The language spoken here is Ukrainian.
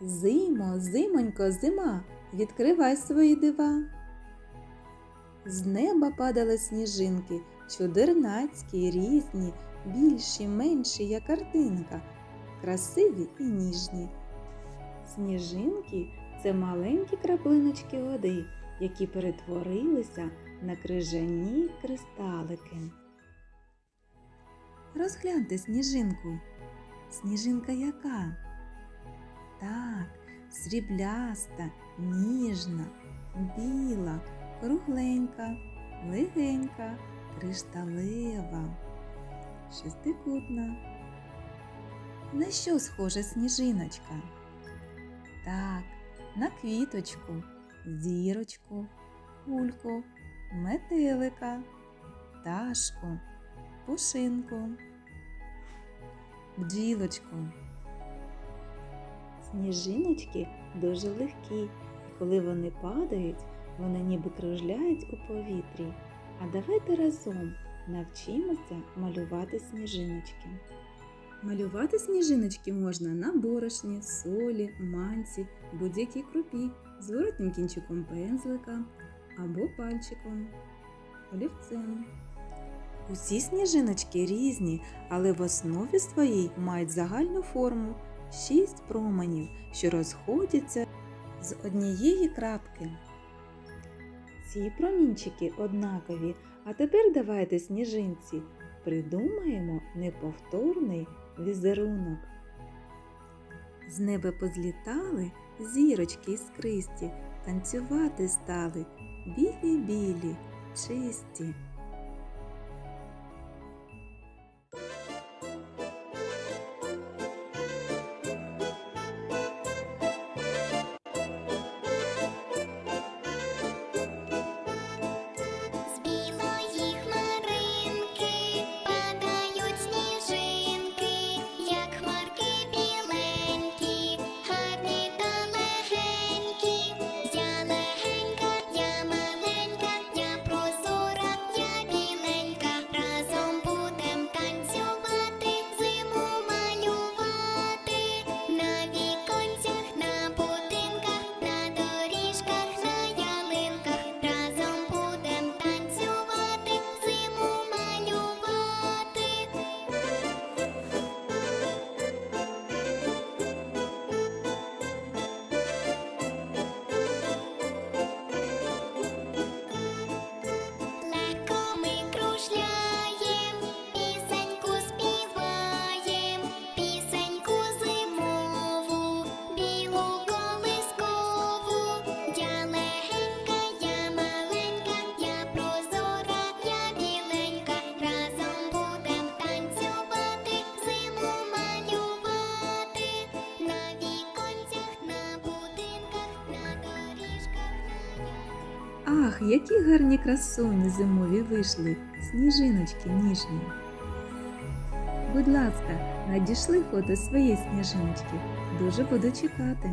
Зимо, зимонько, зима, відкривай свої дива. З неба падали сніжинки, чудернацькі, різні, більші, менші, як картинка, красиві і ніжні. Сніжинки це маленькі краплиночки води, які перетворилися на крижані кристалики. Розгляньте сніжинку. Сніжинка яка? Так, срібляста, ніжна, біла, кругленька, легенька, кришталева, шестикутна. На що схожа сніжиночка? Так, на квіточку, зірочку, кульку, метелика, пташку, пушинку, бджілочку. Сніжиночки дуже легкі, і коли вони падають, вони ніби кружляють у повітрі. А давайте разом навчимося малювати сніжиночки. Малювати сніжиночки можна на борошні, солі, манці, будь-якій крупі, зворотним кінчиком пензлика або пальчиком, олівцем. Усі сніжиночки різні, але в основі своїй мають загальну форму шість променів, що розходяться з однієї крапки. Ці промінчики однакові, а тепер давайте сніжинці придумаємо неповторний візерунок. З неба позлітали зірочки іскристі, танцювати стали білі-білі, чисті. Ах, які гарні красуні зимові вийшли, сніжиночки ніжні. Будь ласка, надійшли фото своєї сніжиночки. Дуже буду чекати.